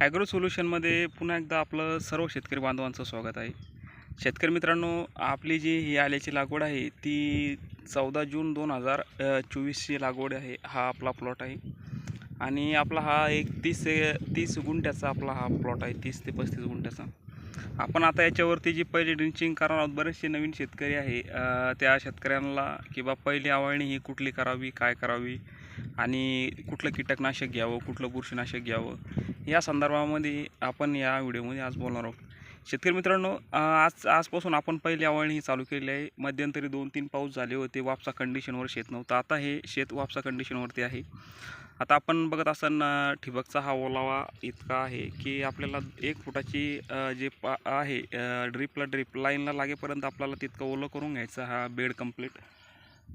Agro सोल्युशनमध्ये पुन्हा एकदा आपलं सर्व शेतकरी बांधवांचं स्वागत आहे. शेतकरी मित्रांनो आपली जी ही आल्याची लागवड आहे ती चौदा जून दोन हजार चोवीसची लागवड आहे हा आपला प्लॉट आहे. आणि आपला हा एक तीस तीस गुंठ्याचा आपला हा प्लॉट आहे तीस ते पस्तीस गुंठ्याचा. आपण आता याच्यावरती जी पहिली ड्रिंचिंग करणार आहोत बरेचसे नवीन शेतकरी आहे त्या शेतकऱ्यांना किंवा पहिली आवळणी ही कुठली करावी काय करावी आणि कुठलं कीटकनाशक घ्यावं कुठलं बुरशीनाशक घ्यावं या संदर्भामध्ये आपण या व्हिडिओमध्ये आज बोलणार आहोत. शेतकरी मित्रांनो आज आजपासून आपण पहिली आवळणी चालू केली आहे. मध्यंतरी दोन तीन पाऊस झाले होते वापसा कंडिशनवर शेत नव्हतं. आता हे शेत वापसा कंडिशनवरती आहे. आता आपण बघत असताना ठिबकचा हा ओलावा इतका आहे की आपल्याला एक फुटाची जे पा आहे ड्रीपला ड्रिप लाईनला लागेपर्यंत आपल्याला तितकं ओलं करून घ्यायचं हा बेड कंप्लीट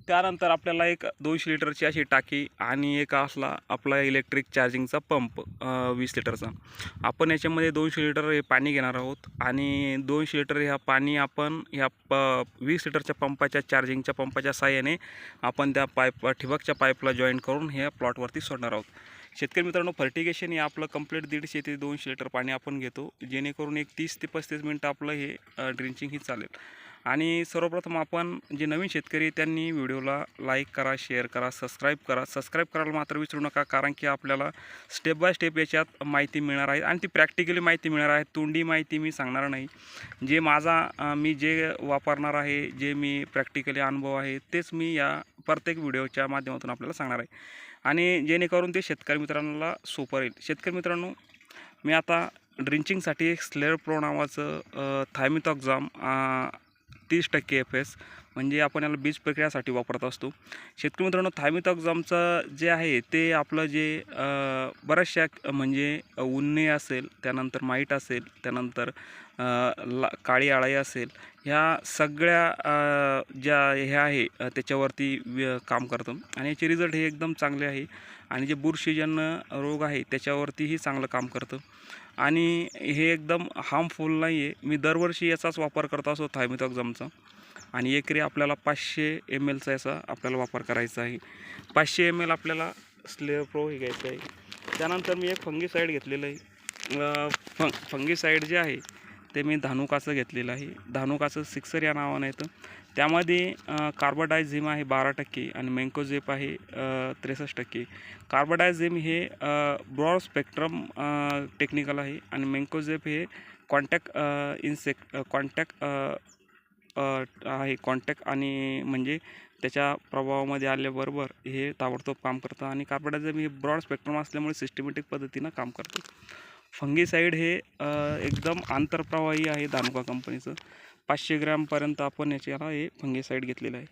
त्यानंतर आपल्याला एक दोनशे लिटरची अशी टाकी आणि एक असला आपला इलेक्ट्रिक चार्जिंगचा पंप वीस लिटरचा. आपण याच्यामध्ये दोनशे लिटर हे पाणी घेणार आहोत आणि दोनशे लिटर ह्या पाणी आपण ह्या प वीस लिटरच्या पंपाच्या चार्जिंगच्या पंपाच्या साह्याने आपण त्या पाईप ठिबकच्या पाईपला जॉईन करून ह्या प्लॉटवरती सोडणार आहोत. शेतकरी मित्रांनो फर्टिगेशन हे आपलं कंप्लीट दीडशे ते दोनशे लिटर पाणी आपण घेतो जेणेकरून एक तीस ते पस्तीस मिनटं आपलं हे ड्रिंचिंग ही चालेल. आणि सर्वप्रथम आपण जे नवीन शेतकरी त्यांनी व्हिडिओला लाईक करा शेअर करा सबस्क्राईब करा. सबस्क्राईब करायला मात्र विसरू नका कारण की आपल्याला स्टेप बाय स्टेप याच्यात माहिती मिळणार आहे आणि ती प्रॅक्टिकली माहिती मिळणार आहे. तोंडी माहिती मी सांगणार नाही. जे माझा मी जे वापरणार आहे जे मी प्रॅक्टिकली अनुभव आहे तेच मी या प्रत्येक व्हिडिओच्या माध्यमातून आपल्याला सांगणार आहे. आणि जेणेकरून ते शेतकरी मित्रांना सोपं राहील. शेतकरी मित्रांनो मी आता ड्रिंचिंगसाठी एक स्लेअर प्रो नावाचं थायमिथॉक्झाम तीस टक्के एफ एस म्हणजे आपण याला बीज प्रक्रियासाठी वापरत असतो. शेतकरी मित्रांनो थायमिथॉक्झामचं जे आहे ते आपलं जे बऱ्याचशा म्हणजे उन्हे असेल त्यानंतर माईट असेल त्यानंतर ला काळी आळाई असेल ह्या सगळ्या ज्या हे आहे त्याच्यावरती काम करतं. आणि याचे रिझल्ट हे एकदम चांगले आहे. आणि जे बुरशीजन्य रोग आहे त्याच्यावरतीही चांगलं काम करतं. आणि हे एकदम हार्मफुल नाही आहे मी दरवर्षी याचाच वापर करत असतो थायमिथॉक्झामचा आणि एकरी आपल्याला पाचशे एम एलचा याचा आपल्याला वापर करायचा आहे. पाचशे एम एल आपल्याला स्लेअर प्रो हे घ्यायचं आहे. त्यानंतर मी एक फंगीसाईड घेतलेलं आहे. फंग फंगीसाईड जे आहे ते मी धानुकाचं घेतलेलं आहे. धानुकाचं सिक्सर या नावानं येतं. त्यामध्ये कार्बोडायझिम आहे बारा टक्के आणि मेंकोझेप आहे त्रेसष्ट टक्के. कार्बोडायझिम हे ब्रॉड स्पेक्ट्रम टेक्निकल आहे आणि मेंकोझेप हे कॉन्टॅक्ट इन्सेक्ट कॉन्टॅक्ट आहे कॉन्टॅक्ट आणि म्हणजे त्याच्या प्रभावामध्ये आल्याबरोबर हे ताबडतोब काम करतं आणि कार्बोडायझिम हे ब्रॉड स्पेक्ट्रम असल्यामुळे सिस्टमॅटिक पद्धतीनं काम करतं. फंगीसाईड हे एकदम आंतरप्रवाही आहे दानुका कंपनीचं. पाचशे ग्रॅमपर्यंत आपण याच्याला हे फंगीसाईड घेतलेलं आहे.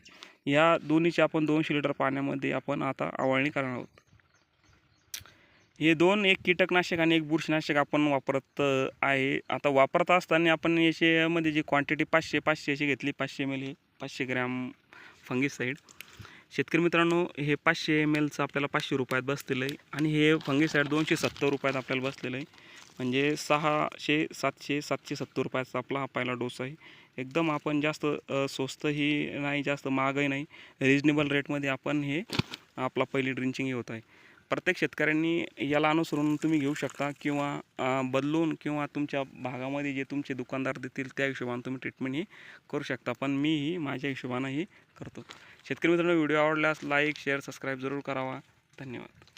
या दोन्हीचे आपण दोनशे लिटर पाण्यामध्ये आपण आता आवळणी करणार आहोत. हे दोन एक कीटकनाशक आणि एक बुरशीनाशक आपण वापरत आहे. आता वापरत असताना आपण याच्यामध्ये जी क्वांटिटी पाचशे पाचशे अशी घेतली पाचशे एम एल पाचशे ग्रॅम फंगीसाईड शेतकरी मित्रांनो हे पाचशे एम एलचं आपल्याला पाचशे रुपयात बसलेलं आहे आणि हे फंगीसाईड दोनशे सत्तर रुपयात आपल्याला बसलेलं आहे. म्हणजे सहाशे सातशे सातशे सत्तर रुपयाचा आपला हा पहिला डोस आहे. एकदम आपण जास्त स्वस्तही नाही जास्त महागही नाही. रिजनेबल रेटमध्ये आपण हे आपला पहिली ड्रिंचिंग हे होत आहे. प्रत्येक शेतकऱ्यांनी याला अनुसरून तुम्ही घेऊ शकता किंवा बदलून किंवा तुमच्या भागामध्ये जे तुमचे दुकानदार देतील त्या हिशोबाने तुम्ही ट्रीटमेंट ही करू शकता. पण मीही माझ्या हिशोबानं ही करतो. शेतकरी मित्रांनो व्हिडिओ आवडल्यास लाईक शेअर सबस्क्राईब जरूर करावा. धन्यवाद.